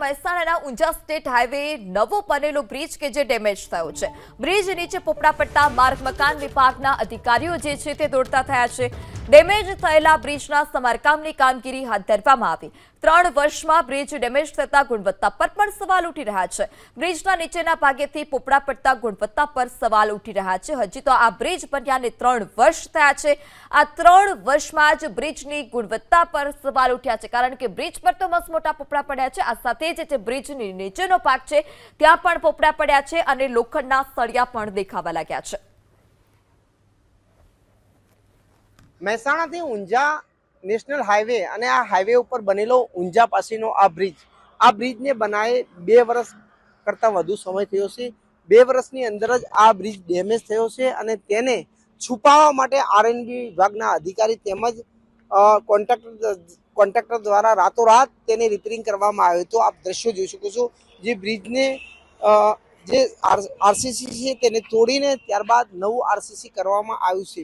મહેસાણાના Unjha state highway નવો બનેલો બ્રિજ કે જે ડેમેજ થયો છે. બ્રિજ નીચે પોપડા પડતા માર્ગ મકાન વિભાગના અધિકારીઓ જે છે તે દોડતા થયા છે. ડેમેજ થયેલા બ્રિજના સમારકામની કામગીરી હાથ ધરવામાં આવી. ત્રણ વર્ષમાં બ્રિજ ડેમેજ થતા ગુણવત્તા પર પણ સવાલ ઉઠી રહ્યા છે. બ્રિજના નીચેના ભાગેથી પોપડા પડતા ગુણવત્તા પર સવાલ ઉઠી રહ્યા છે. હજી તો આ બ્રિજ બન્યાને ત્રણ વર્ષ થયા છે. આ ત્રણ વર્ષમાં જ બ્રિજની ગુણવત્તા પર સવાલ ઉઠ્યા છે. કારણ કે બ્રિજ પર તો મસ્ત મોટા પોપડા પડ્યા છે. આ સાથે જ જે બ્રિજની નીચેનો ભાગ છે, ત્યાં પણ પોપડા પડ્યા છે અને લોખંડના સળિયા પણ દેખાવા લાગ્યા છે. મહેસાણાથી ઊંઝા નેશનલ હાઈવે અને આ હાઈવે ઉપર બનેલો ઊંઝા પાસેનો આ બ્રિજ. આ બ્રિજને બનાવે બે વર્ષ કરતાં વધુ સમય થયો છે. બે વર્ષની અંદર જ આ બ્રિજ ડેમેજ થયો છે અને તેને છુપાવવા માટે આરએનબી વિભાગના અધિકારી તેમજ કોન્ટ્રાક્ટર કોન્ટ્રાક્ટર દ્વારા રાતોરાત તેને રિપેરિંગ કરવામાં આવ્યું તો આપ દ્રશ્યો જોઈ શકો છો. જે બ્રિજને જે આરસીસી છે તેને તોડીને ત્યારબાદ નવું આરસીસી કરવામાં આવ્યું છે.